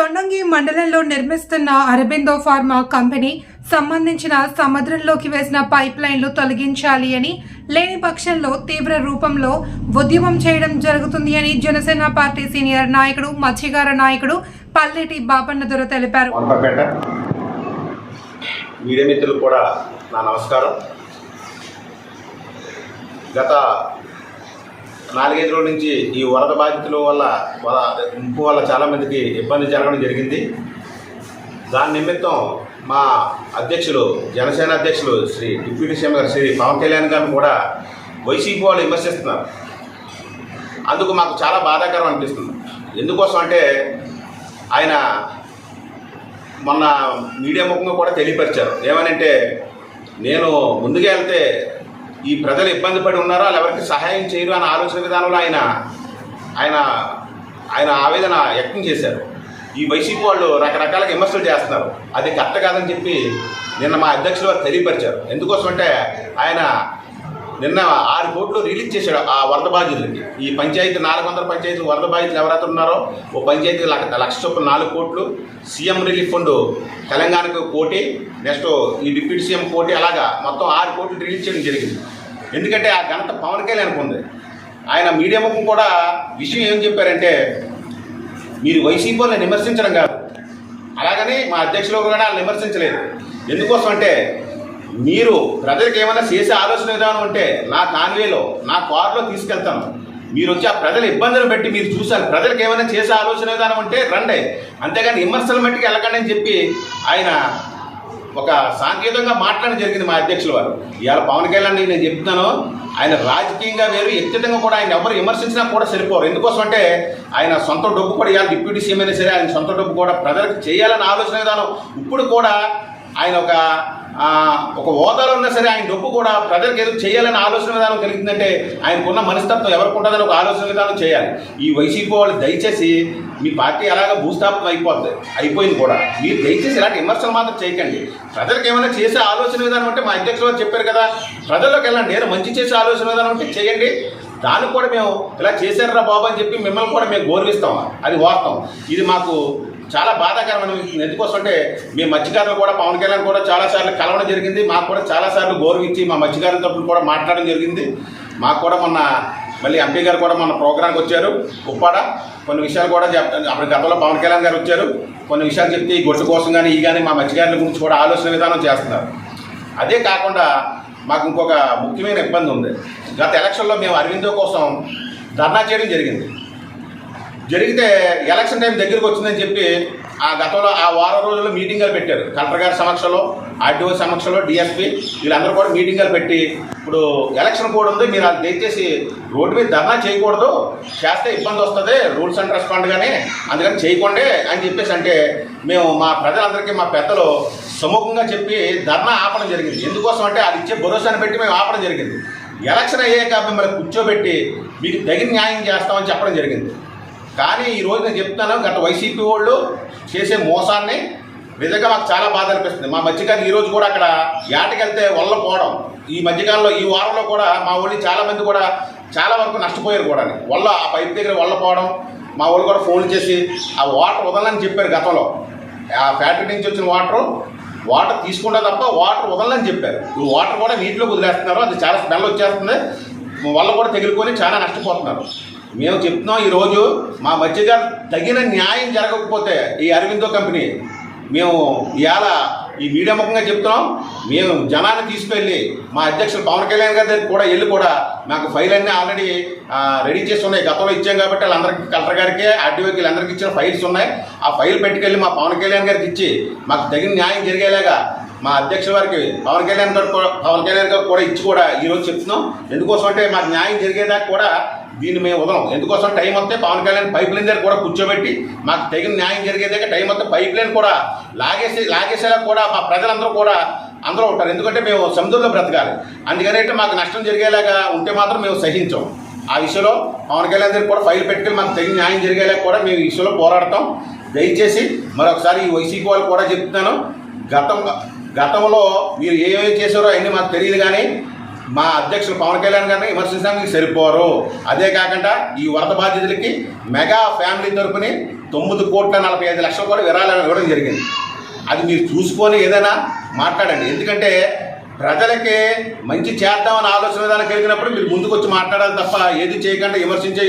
తొండంగి మండలంలో నిర్మిస్తున్న Aurobindo pharma company సంబంధించిన సముద్రంలోకి వేసిన పైప్ లైన్లు తొలగించాలి అని లేని పక్షంలో తీవ్ర రూపంలో ఉద్యమం చేయడం జరుగుతుంది అని జనసేన పార్టీ సీనియర్ నాయకుడు మత్స్యకార నాయకుడు పల్లెటి బాపన్న దొర తెలిపారు. మీడియా కూడా నా నమస్కారం. గత నాలుగైదు రోజుల నుంచి ఈ వరద బాధితుల వల్ల వర ముంపు వల్ల చాలామందికి ఇబ్బంది జరగడం జరిగింది. దాని నిమిత్తం మా అధ్యక్షులు జనసేన అధ్యక్షులు శ్రీ డిప్యూటీ సీఎం గారు శ్రీ పవన్ కళ్యాణ్ గారిని కూడా వైసీపీ వాళ్ళు విమర్శిస్తున్నారు. అందుకు మాకు చాలా బాధాకరం అనిపిస్తుంది. ఎందుకోసం అంటే ఆయన మొన్న మీడియా ముఖంగా కూడా తెలియపరిచారు. ఏమనంటే నేను ముందుగా వెళ్తే ఈ ప్రజలు ఇబ్బంది పడి ఉన్నారో? వాళ్ళు ఎవరికి సహాయం చేయరు అనే ఆలోచన విధానంలో ఆయన ఆయన ఆయన ఆవేదన వ్యక్తం చేశారు. ఈ వైసీపీ వాళ్ళు రకరకాల విమర్శలు చేస్తున్నారు. అది కరెక్ట్ కాదని చెప్పి నిన్న మా అధ్యక్షులు వారు తెలియపరిచారు. ఎందుకోసమంటే ఆయన నిన్న ఆరు కోట్లు రిలీజ్ చేశాడు ఆ వరద బాధితులకి. ఈ పంచాయతీ నాలుగు వందల పంచాయతీలు వరద బాధితులు ఎవరైతే ఉన్నారో ఓ పంచాయతీ లక్ష లక్ష చొప్పున నాలుగు కోట్లు సీఎం రిలీఫ్ ఫండ్ తెలంగాణకు కోటి నెక్స్ట్ ఈ డిప్యూటీ సీఎం కోటి అలాగా మొత్తం ఆరు కోట్లు రిలీజ్ చేయడం జరిగింది. ఎందుకంటే ఆ ఘనత పవన్ కళ్యాణ్ ఉంది. ఆయన మీడియా ముఖం కూడా విషయం ఏం చెప్పారంటే మీరు వైసీపీ వాళ్ళని విమర్శించడం కాదు. అలాగని మా అధ్యక్షులు కూడా విమర్శించలేదు. ఎందుకోసం అంటే మీరు ప్రజలకు ఏమైనా చేసే ఆలోచన విధానం ఉంటే నా కాన్వేలో నా కారులో తీసుకెళ్తాను. మీరు వచ్చి ఆ ప్రజల ఇబ్బందులు బట్టి మీరు చూశారు. ప్రజలకు ఏమైనా చేసే ఆలోచన విధానం ఉంటే రండి. అంతేగాని విమర్శల మట్టికి వెళ్ళకండి అని చెప్పి ఆయన ఒక సాంకేతికంగా మాట్లాడడం జరిగింది మా అధ్యక్షుల వారు. ఇవాళ పవన్ కళ్యాణ్ నేను చెప్తున్నాను ఆయన రాజకీయంగా వేరు వ్యక్తిగతంగా కూడా ఆయన ఎవరు విమర్శించినా కూడా సరిపోరు. ఎందుకోసం అంటే ఆయన సొంత డబ్బు కూడా ఇవాళ డిప్యూటీ సీఎం అయినా సరే ఆయన సొంత డబ్బు కూడా ప్రజలకు చేయాలని ఆలోచన విధానం ఇప్పుడు కూడా ఆయన ఒక ఒక హోదాలో ఉన్నా సరే ఆయన డబ్బు కూడా ప్రజలకు ఏదో చేయాలని ఆలోచన విధానం కలిగిందంటే ఆయనకున్న మనస్తత్వం ఎవరికి ఉంటుందని ఒక ఆలోచన విధానం చేయాలి. ఈ వైసీపీ వాళ్ళు దయచేసి మీ పార్టీ అలాగ భూస్థాపన అయిపోద్ది అయిపోయింది కూడా. మీరు దయచేసి ఇలాంటి విమర్శలు మాత్రం చేయకండి. ప్రజలకు ఏమైనా చేసే ఆలోచన విధానం అంటే మా అధ్యక్షులు వారు చెప్పారు కదా ప్రజల్లోకి వెళ్ళండి. నేను మంచి చేసే ఆలోచన విధానం అంటే చేయండి. దానికి కూడా మేము ఇలా చేశారా బాబు అని చెప్పి మిమ్మల్ని కూడా మేము గౌరవిస్తాం. అది వాస్తవం. ఇది మాకు చాలా బాధాకరమైన విషయం. ఎందుకోసం అంటే మీ మత్స్యకారులు కూడా పవన్ కళ్యాణ్ కూడా చాలాసార్లు కలవడం జరిగింది. మాకు కూడా చాలాసార్లు గౌరవించి మా మత్స్యకారుల తరపున కూడా మాట్లాడడం జరిగింది. మాకు కూడా మొన్న మళ్ళీ ఎంపీ గారు కూడా మన ప్రోగ్రాంకి వచ్చారు. ఉప్పాడ కొన్ని విషయాలు కూడా చెప్ అప్పుడు గతంలో పవన్ కళ్యాణ్ గారు వచ్చారు. కొన్ని విషయాలు చెప్తే ఈ గొట్టు కోసం కానీ ఈ కానీ మా మత్స్యకారుల గురించి కూడా ఆలోచన విధానం చేస్తున్నారు. అదే కాకుండా మాకు ఇంకొక ముఖ్యమైన ఇబ్బంది ఉంది. గత ఎలక్షన్లో మేము అరవిందో కోసం ధర్నా చేయడం జరిగింది. జరిగితే ఎలక్షన్ టైం దగ్గరికి వచ్చిందని చెప్పి ఆ గతంలో ఆ వారం రోజుల్లో మీటింగ్లు పెట్టారు. కలెక్టర్ గారి సమక్షంలో ఆర్టీఓ సమక్షంలో డిఎస్పీ వీళ్ళందరూ కూడా మీటింగ్లు పెట్టి ఇప్పుడు ఎలక్షన్ కూడా ఉంది మీరు అది దయచేసి రోడ్డు మీద ధర్నా చేయకూడదు. చేస్తే ఇబ్బంది వస్తుంది రూల్స్ అండ్ రెస్పాండ్ కానీ అందుకని చేయకండి అని చెప్పేసి అంటే మేము మా ప్రజలందరికీ మా పెద్దలు సుముఖంగా చెప్పి ధర్నా ఆపడం జరిగింది. ఎందుకోసం అంటే అది ఇచ్చే భరోసాను పెట్టి మేము ఆపడం జరిగింది. ఎలక్షన్ అయ్యాక మిమ్మల్ని కూర్చోబెట్టి మీకు తగిన న్యాయం చేస్తామని చెప్పడం జరిగింది. కానీ ఈ రోజు నేను చెప్తున్నాను గత వైసీపీ వాళ్ళు చేసే మోసాన్ని నిజంగా మాకు చాలా బాధ అనిపిస్తుంది. మా మధ్యకాలం ఈరోజు కూడా అక్కడ ఏటకెళ్తే వల్ల పోవడం. ఈ మధ్యకాలంలో ఈ వారంలో కూడా మా వాళ్ళు చాలామంది కూడా చాలా వరకు నష్టపోయారు కూడా. వల్ల ఆ పైపు దగ్గర వల్ల పోవడం మా వాళ్ళు కూడా ఫోన్ చేసి ఆ వాటర్ వదలని చెప్పారు గతంలో. ఆ ఫ్యాక్టరీ నుంచి వచ్చిన వాటర్ వాటర్ తీసుకుంటే తప్ప వాటర్ వదలని చెప్పారు. ఈ వాటర్ కూడా నీటిలో వదిలేస్తున్నారు అది చాలా స్మెల్ వచ్చేస్తుంది వల్ల కూడా తెగులుకొని చాలా నష్టపోతున్నారు. మేము చెప్తున్నాం ఈరోజు మా మధ్యగా తగిన న్యాయం జరగకపోతే ఈ అరవిందో కంపెనీ మేము ఇవాళ ఈ మీడియా ముఖంగా చెప్తున్నాం. మేము జనాన్ని తీసుకెళ్ళి మా అధ్యక్షులు పవన్ కళ్యాణ్ గారి దగ్గర కూడా వెళ్ళి కూడా మాకు ఫైల్ అన్నీ ఆల్రెడీ రెడీ చేసి ఉన్నాయి. గతంలో ఇచ్చాం కాబట్టి వాళ్ళందరికీ కలెక్టర్ గారికి ఆర్టీఓకి అందరికీ ఇచ్చిన ఫైల్స్ ఉన్నాయి. ఆ ఫైల్ పెట్టుకెళ్ళి మా పవన్ కళ్యాణ్ గారికి ఇచ్చి మాకు తగిన న్యాయం జరిగేలాగా మా అధ్యక్షుల వారికి పవన్ కళ్యాణ్ గారు కూడా పవన్ కళ్యాణ్ గారు కూడా ఇచ్చి కూడా ఈరోజు చెప్తున్నాం. ఎందుకోసం అంటే మాకు న్యాయం జరిగేదాకా కూడా దీన్ని మేము వదలం. ఎందుకోసం టైం వస్తే పవన్ కళ్యాణ్ పైప్ లైన్ దగ్గర కూడా కూర్చోబెట్టి మాకు తగిన న్యాయం జరిగేదాకా టైం వస్తే పైప్ లైన్ కూడా లాగేసి లాగేసేలా కూడా మా ప్రజలందరూ కూడా అందరూ ఉంటారు. ఎందుకంటే మేము సముద్రంలో బ్రతకాలి. అందుకనే మాకు నష్టం జరిగేలాగా ఉంటే మాత్రం మేము సహించాం. ఆ విషయంలో పవన్ కళ్యాణ్ దగ్గర కూడా ఫైల్ పెట్టుకుని మాకు తగిన న్యాయం జరిగేలాగా కూడా మేము ఈ విషయంలో పోరాడతాం. దయచేసి మరొకసారి ఈ వైసీపీ వాళ్ళు కూడా చెప్తున్నాను. గతం గతంలో మీరు ఏమేమి చేశారో అవన్నీ మాకు తెలియదు కానీ మా అధ్యక్షులు పవన్ కళ్యాణ్ గారిని విమర్శించడానికి సరిపోరు. అదే కాకుండా ఈ వరద బాధితులకి మెగా ఫ్యామిలీ తరపుని తొమ్మిది కోట్ల నలభై ఐదు లక్షలు కూడా విరాళాలు ఇవ్వడం జరిగింది. అది మీరు చూసుకొని ఏదైనా మాట్లాడండి. ఎందుకంటే ప్రజలకి మంచి చేద్దామని ఆలోచన విధానం కలిగినప్పుడు మీరు ముందుకు వచ్చి మాట్లాడాలి తప్ప ఏది చేయకుండా విమర్శించే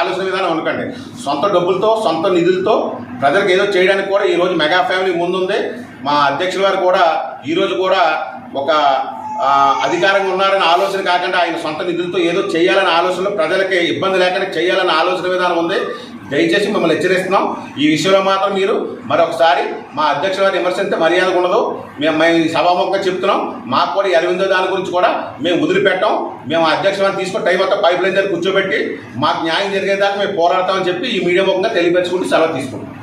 ఆలోచన విధానం అనుకోండి సొంత డబ్బులతో సొంత నిధులతో ప్రజలకు ఏదో చేయడానికి కూడా ఈరోజు మెగా ఫ్యామిలీ ముందుంది. మా అధ్యక్షుల వారు కూడా ఈరోజు కూడా ఒక అధికారంగా ఉన్నారని ఆలోచన కాకుండా ఆయన సొంత నిధులతో ఏదో చేయాలనే ఆలోచనలో ప్రజలకి ఇబ్బంది లేకుండా చేయాలనే ఆలోచన విధానం ఉంది. దయచేసి మిమ్మల్ని హెచ్చరిస్తున్నాం. ఈ విషయంలో మాత్రం మీరు మరొకసారి మా అధ్యక్షుల వారి విమర్శించే మర్యాద ఉండదు. మేము మేము సభాముఖంగా చెప్తున్నాం. మాకు కూడా ఈ అరవిందో దాని గురించి కూడా మేము వదిలిపెట్టాం. మేము అధ్యక్షుల వారిని తీసుకొని టైం అంతా పైప్ లైన్ దగ్గర కూర్చోబెట్టి మాకు న్యాయం జరిగేదాకా మేము పోరాడతామని చెప్పి ఈ మీడియా ముఖంగా తెలియపరచుకుంటూ సెలవు తీసుకుంటాం